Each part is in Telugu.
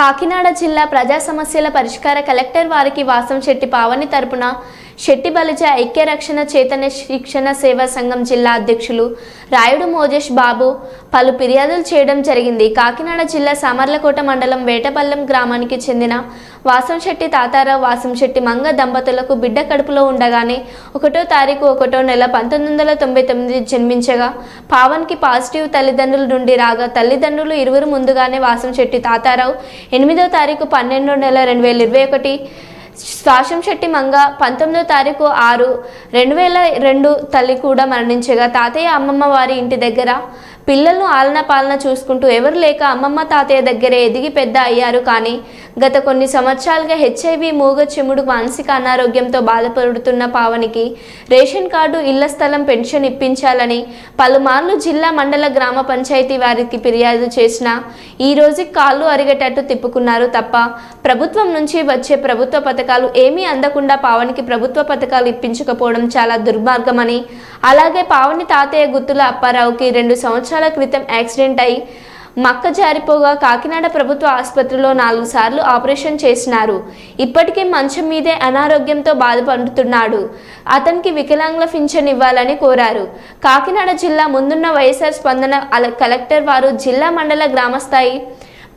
కాకినాడ జిల్లా ప్రజా సమస్యల పరిష్కార కలెక్టర్ వారికి వాసం శెట్టి పావని తరపున శెట్టి బలిజ ఐక్య రక్షణ చైతన్య శిక్షణ సేవా సంఘం జిల్లా అధ్యక్షులు రాయుడు మోజేష్ బాబు పలు ఫిర్యాదులు చేయడం జరిగింది. కాకినాడ జిల్లా సామర్లకోట మండలం వేటపల్లెం గ్రామానికి చెందిన వాసం శెట్టి తాతారావు వాసం శెట్టి మంగ దంపతులకు బిడ్డ కడుపులో ఉండగానే ఒకటో తారీఖు ఒకటో నెల పంతొమ్మిది వందల తొంభై తొమ్మిది జన్మించగా పావన్కి పాజిటివ్ తల్లిదండ్రుల నుండి రాగా తల్లిదండ్రులు ఇరువురు ముందుగానే వాసం శెట్టి తాతారావు ఎనిమిదో తారీఖు పన్నెండో నెల రెండు వేల ఇరవై ఒకటి శెట్టి మంగ పంతొమ్మిదో తారీఖు ఆరు రెండు వేల రెండు తల్లి కూడా మరణించగా తాతయ్య అమ్మమ్మ వారి ఇంటి దగ్గర పిల్లలను ఆలన పాలన చూసుకుంటూ ఎవరు లేక అమ్మమ్మ తాతయ్య దగ్గరే ఎదిగి పెద్ద అయ్యారు కానీ గత కొన్ని సంవత్సరాలుగా హెచ్ఐవి మూగ చెముడు మానసిక అనారోగ్యంతో బాధపడుతున్న పావనికి రేషన్ కార్డు ఇళ్ళ స్థలం పెన్షన్ ఇప్పించాలని పలుమార్లు జిల్లా మండల గ్రామ పంచాయతీ వారికి ఫిర్యాదు చేసినా ఈ రోజు కాళ్ళు అరిగేటట్టు తిప్పుకున్నారు తప్ప ప్రభుత్వం నుంచి వచ్చే ప్రభుత్వ పథకాలు ఏమీ అందకుండా పావనికి ప్రభుత్వ పథకాలు ఇప్పించకపోవడం చాలా దుర్మార్గమని అలాగే పావని తాతయ్య గుత్తుల అప్పారావుకి రెండు సంవత్సరాల క్రితం యాక్సిడెంట్ అయి మక్క జారిపోగా కాకినాడ ప్రభుత్వ ఆసుపత్రిలో నాలుగు సార్లు ఆపరేషన్ చేసినారు. ఇప్పటికే మంచం మీదే అనారోగ్యంతో బాధపడుతున్నాడు. అతనికి వికలాంగుల పింఛన్ ఇవ్వాలని కోరారు. కాకినాడ జిల్లా ముందున్న వైఎస్ఆర్ స్పందన కలెక్టర్ వారు జిల్లా మండల గ్రామస్థాయి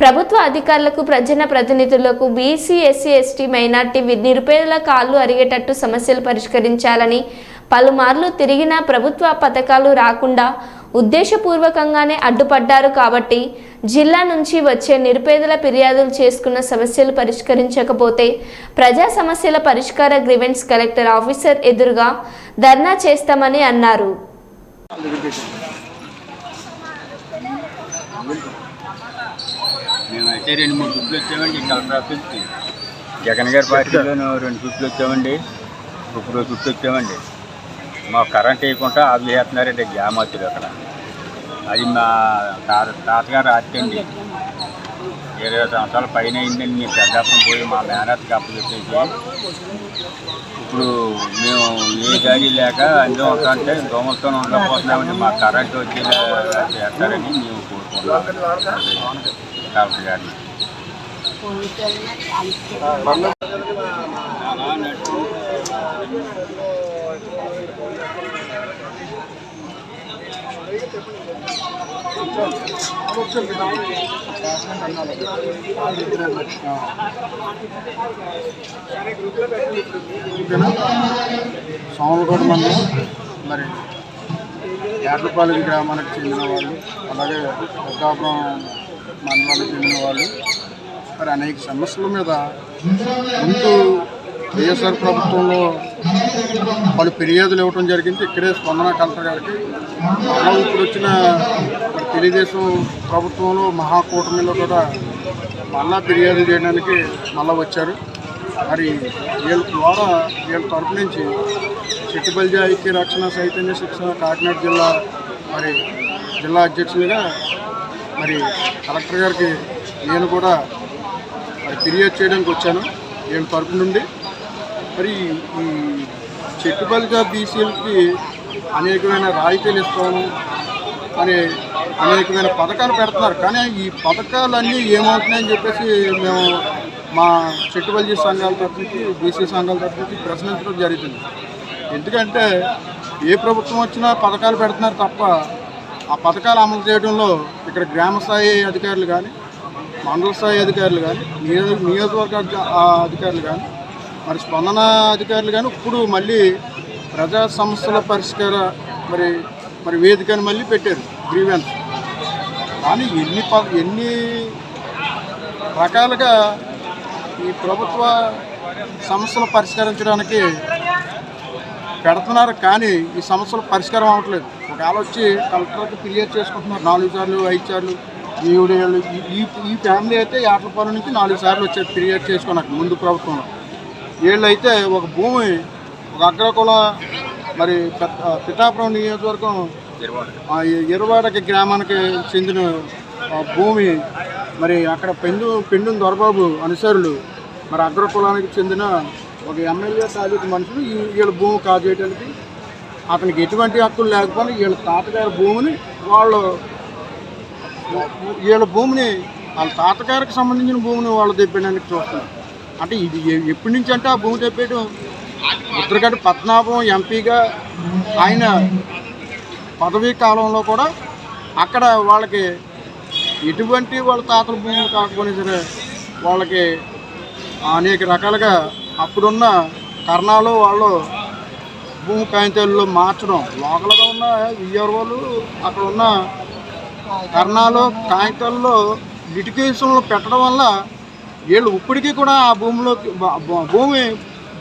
ప్రభుత్వ అధికారులకు ప్రజల ప్రతినిధులకు బీసీ ఎస్సీ ఎస్టీ మైనార్టీ నిరుపేదల కాళ్ళు అరిగేటట్టు సమస్యలు పరిష్కరించాలని పలుమార్లు తిరిగిన ప్రభుత్వ పథకాలు రాకుండా ఉద్దేశపూర్వకంగానే అడ్డుపడ్డారు కాబట్టి జిల్లా నుంచి వచ్చే నిరుపేదల ఫిర్యాదులు చేసుకున్న సమస్యలు పరిష్కరించకపోతే ప్రజా సమస్యల పరిష్కార గ్రివెన్స్ కలెక్టర్ ఆఫీసర్ ఎదురుగా ధర్నా చేస్తామని అన్నారు. మేమైతే రెండు మూడు ట్రిప్లు వచ్చామండి కలెక్టర్ ఆఫీస్కి జగన్ గారి పార్టీలోనూ రెండు ట్రిప్లు వచ్చామండి ఇప్పుడు ట్రిప్లు వచ్చామండి. మా కరెంట్ వేయకుండా ఆఫ్ చేస్తున్నారండి జామాతులు అక్కడ. అది మా తాత తాతగారు ఆస్తి ఇరవై సంవత్సరాల పైన అయిందండి మేము పెద్దాపురం పోయి మా మేనత్కి అప్పచెప్పేసి ఇప్పుడు మేము ఏ గాడి లేక అందులో ఉంటామంటే దోమలతో ఉండకపోతున్నామండి. మా కరెంట్ వచ్చేలా చేస్తారని మేము కోరుకుంటున్నాం. కలెక్టర్ గారిని. సోమలకోట మండలం మరి యార్లపాలెం గ్రామానికి చెందిన వాళ్ళు అలాగే పెద్దాపురం మండలానికి చెందిన వాళ్ళు మరి అనేక సమస్యల మీద ముందు వైఎస్ఆర్ ప్రభుత్వంలో పలు ఫిర్యాదులు ఇవ్వడం జరిగింది. ఇక్కడే స్పందన కలెక్టర్ గారికి. అలా ఇప్పుడు వచ్చిన తెలుగుదేశం ప్రభుత్వంలో మహాకూటమిలో కూడా మళ్ళా ఫిర్యాదు చేయడానికి మళ్ళీ వచ్చారు. మరి వీళ్ళ ద్వారా వీళ్ళ తరపు నుంచి చిట్టుబల్జ ఐక్య రక్షణ చైతన్య శిక్షణ కాకినాడ జిల్లా మరి జిల్లా అధ్యక్షులుగా మరి కలెక్టర్ గారికి నేను కూడా మరి ఫిర్యాదు చేయడానికి వచ్చాను. వీళ్ళ తరపు నుండి మరి ఈ చెట్టుబల్జ బీసీలకి అనేకమైన రాయితీలు ఇస్తాము అనే అనేకమైన పథకాలు పెడుతున్నారు. కానీ ఈ పథకాలన్నీ ఏమవుతున్నాయని చెప్పేసి మేము మా చెట్టుబల్జీ సంఘాల తరఫు బీసీ సంఘాల తరఫు ప్రశ్నించడం జరుగుతుంది. ఎందుకంటే ఏ ప్రభుత్వం వచ్చినా పథకాలు పెడుతున్నారు తప్ప ఆ పథకాలు అమలు చేయడంలో ఇక్కడ గ్రామ స్థాయి అధికారులు కానీ మండల స్థాయి అధికారులు కానీ నియోజక నియోజకవర్గ అధికారులు కానీ మరి స్పందన అధికారులు కానీ ఇప్పుడు మళ్ళీ ప్రజా సమస్యల పరిష్కార మరి మరి వేదికను మళ్ళీ పెట్టారు గ్రీవెన్స్ కానీ ఎన్ని ప ఎన్ని రకాలుగా ఈ ప్రభుత్వ సమస్యలు పరిష్కరించడానికి పెడుతున్నారు కానీ ఈ సమస్యలు పరిష్కారం అవ్వట్లేదు. ఒకవేళ వచ్చి కలెక్టర్కి ఫిర్యాదు చేసుకుంటున్నారు. నాలుగు సార్లు ఐదు సార్లు ఈ ఈ- ఈ ఫ్యామిలీ అయితే యాట్లపాలెం నుంచి నాలుగు సార్లు వచ్చారు ఫిర్యాదు చేసుకున్నాక ముందు ప్రభుత్వంలో. వీళ్ళు అయితే ఒక భూమి ఒక అగ్రకుల మరి పిఠాపురం నియోజకవర్గం ఆ గ్రామానికి చెందిన భూమి మరి అక్కడ పెండు పెండు దొరబాబు అనుసరులు మరి అగ్రకులానికి చెందిన ఒక ఎమ్మెల్యే తాలూకు మనుషులు ఈ- వీళ్ళ భూమి కాజేయడానికి అతనికి ఎటువంటి హక్కులు లేకపోయినా వీళ్ళ తాతగారి భూమిని వాళ్ళు వీళ్ళ భూమిని వాళ్ళ తాతగారికి సంబంధించిన భూమిని వాళ్ళు తెప్పడానికి చూస్తున్నారు అంటే ఇది ఎప్పటి నుంచి అంటే ఆ భూమి తెప్పేయడం ముద్రగడ్డ పద్మనాభం ఎంపీగా ఆయన పదవీ కాలంలో కూడా అక్కడ వాళ్ళకి ఎటువంటి వాళ్ళ తాతల భూములు కాకపోయినా సరే వాళ్ళకి అనేక రకాలుగా అప్పుడున్న కర్ణాలు వాళ్ళు భూమి కాగితాల్లో మార్చడం. లోకల్గా ఉన్న విఆర్ఓలు అక్కడ ఉన్న కర్ణాలు కాగితాల్లో లిటికేషన్లు పెట్టడం వల్ల వీళ్ళు ఇప్పటికీ కూడా ఆ భూమిలోకి భూమి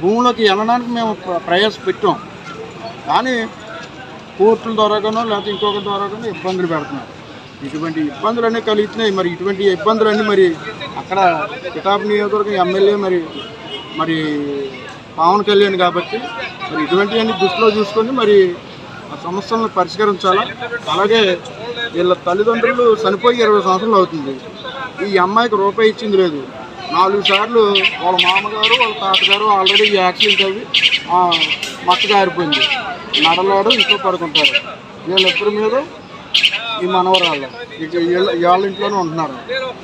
భూమిలోకి వెళ్ళడానికి మేము ప్రయాసపెట్టాం ప్రయాస పెట్టాం. కానీ కోర్టుల ద్వారాగానో లేకపోతే ఇంకొక ద్వారాగానో ఇబ్బందులు పెడుతున్నారు. ఇటువంటి ఇబ్బందులన్నీ కలుగుతున్నాయి. మరి ఇటువంటి ఇబ్బందులన్నీ మరి అక్కడ కితాబ్ నియోజకవర్గం ఎమ్మెల్యే మరి మరి పవన్ కళ్యాణ్ కాబట్టి మరి ఇటువంటివన్నీ దృష్టిలో చూసుకొని మరి ఆ సమస్యలను పరిష్కరించాలా? అలాగే వీళ్ళ తల్లిదండ్రులు చనిపోయి ఇరవై సంవత్సరాలు అవుతుంది. ఈ అమ్మాయికి రూపాయి ఇచ్చింది లేదు. నాలుగు సార్లు వాళ్ళ మామగారు వాళ్ళ తాతగారు ఆల్రెడీ ఈ యాక్సిడెంట్ అవి ఆ, మక్క గారిపోయింది నడలాడు ఇంట్లో పడుకుంటారు. వీళ్ళు ఎప్పటి మీద ఈ మనవరాళ్ళు. ఇక వీళ్ళ వాళ్ళ ఇంట్లోనే ఉంటున్నారు.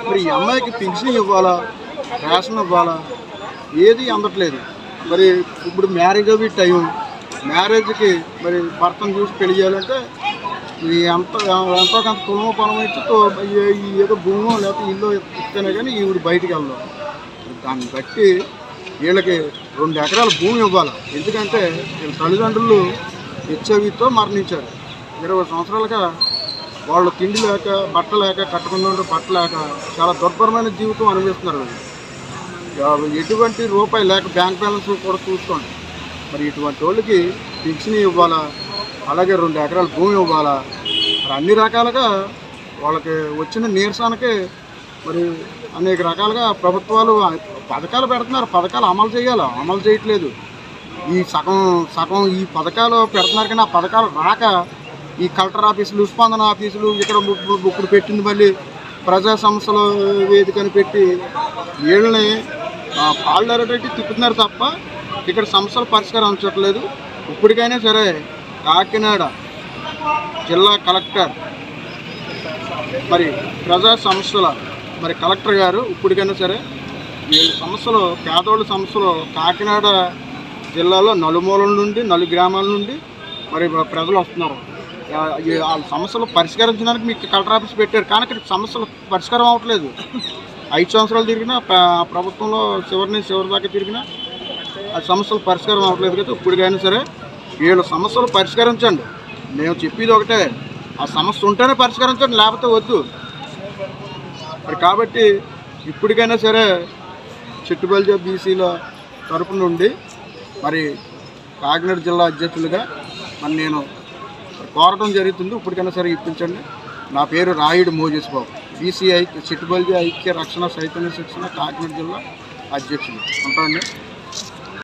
మరి ఈ అమ్మాయికి పెన్షన్ ఇవ్వాలా? రేషన్ ఇవ్వాలా? ఏది అందట్లేదు. మరి ఇప్పుడు మ్యారేజ్ అవి టైం మ్యారేజ్కి మరి భర్తను చూసి పెళ్ళి చేయాలంటే ఈ ఎంత ఎంతో కొంత తులమ పొలం ఇచ్చి ఈ- ఏదో భూమో లేకపోతే ఇల్లు ఇస్తేనే కానీ ఈవిడ బయటికి వెళ్దాం దాన్ని బట్టి వీళ్ళకి రెండు ఎకరాల భూమి ఇవ్వాలి. ఎందుకంటే వీళ్ళ తల్లిదండ్రులు హెచ్ఐవితో మరణించారు. ఇరవై సంవత్సరాలుగా వాళ్ళు తిండి లేక బట్ట లేక కట్టుకున్న బట్ట లేక చాలా దుర్భరమైన జీవితం అనుభవిస్తున్నారు ఎటువంటి రూపాయి లేక బ్యాంక్ బ్యాలెన్స్ కూడా చూసుకోండి. మరి ఇటువంటి వాళ్ళకి పెన్షన్ ఇవ్వాలా? అలాగే రెండు ఎకరాల భూమి ఇవ్వాలా? మరి అన్ని రకాలుగా వాళ్ళకి వచ్చిన నీరసానికి మరి అనేక రకాలుగా ప్రభుత్వాలు పథకాలు పెడుతున్నారు. పథకాలు అమలు చేయాలి? అమలు చేయట్లేదు. ఈ సగం సగం ఈ పథకాలు పెడుతున్నారు కానీ ఆ పథకాలు రాక ఈ కలెక్టర్ ఆఫీసులు స్పందన ఆఫీసులు ఇక్కడ ఇప్పుడు పెట్టింది మళ్ళీ ప్రజా సమస్యల వేదికని పెట్టి వీళ్ళని పాల్డరేటట్టు తిప్పుతున్నారు తప్ప ఇక్కడ సమస్యలు పరిష్కారం ఉంచట్లేదు ఇప్పటికైనా సరే కాకినాడ జిల్లా కలెక్టర్. మరి ప్రజా సమస్యల మరి కలెక్టర్ గారు ఇప్పటికైనా సరే ఈ సమస్యలు పేదోళ్ళ సమస్యలు కాకినాడ జిల్లాలో నలుమూలల నుండి నలు గ్రామాల నుండి మరి ప్రజలు వస్తున్నారు. ఆ- వాళ్ళ సమస్యలు పరిష్కరించడానికి మీకు కలెక్టర్ ఆఫీస్ పెట్టారు కానీ ఇక్కడ సమస్యలు పరిష్కారం అవ్వట్లేదు. ఐదు సంవత్సరాలు తిరిగినా ప్రభుత్వంలో చివరి నుంచి చివరి దాకా తిరిగినా ఆ సమస్యలు పరిష్కారం అవ్వట్లేదు కదా ఇప్పటికైనా సరే వీళ్ళ సమస్యలు పరిష్కరించండి. మేము చెప్పేది ఒకటే ఆ సమస్య ఉంటేనే పరిష్కరించండి లేకపోతే వద్దు. మరి కాబట్టి ఇప్పటికైనా సరే చెట్టుబల్జ బీసీల తరపు నుండి మరి కాకినాడ జిల్లా అధ్యక్షులుగా మరి నేను కోరడం జరుగుతుంది. ఇప్పటికైనా సరే ఇప్పించండి. నా పేరు రాయుడు మోజేష్ బాబు బీసీ ఐక్య చిట్టుబల్జీ ఐక్య రక్షణ సైతన్య శిక్షణ కాకినాడ జిల్లా అధ్యక్షులు. ఉంటానండి